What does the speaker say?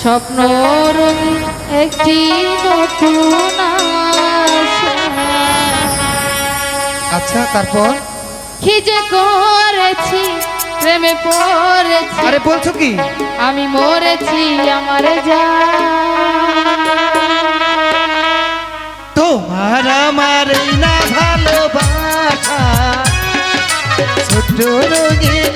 স্বপ্নর একটি নতুন আচ্ছা তারপর? কি যে করেছি প্রেমে পড়েছি। আরে বলছো কি? আমি মরেছি আমার যা তোমার আমার না ভালোবাসা। ছোট রোগের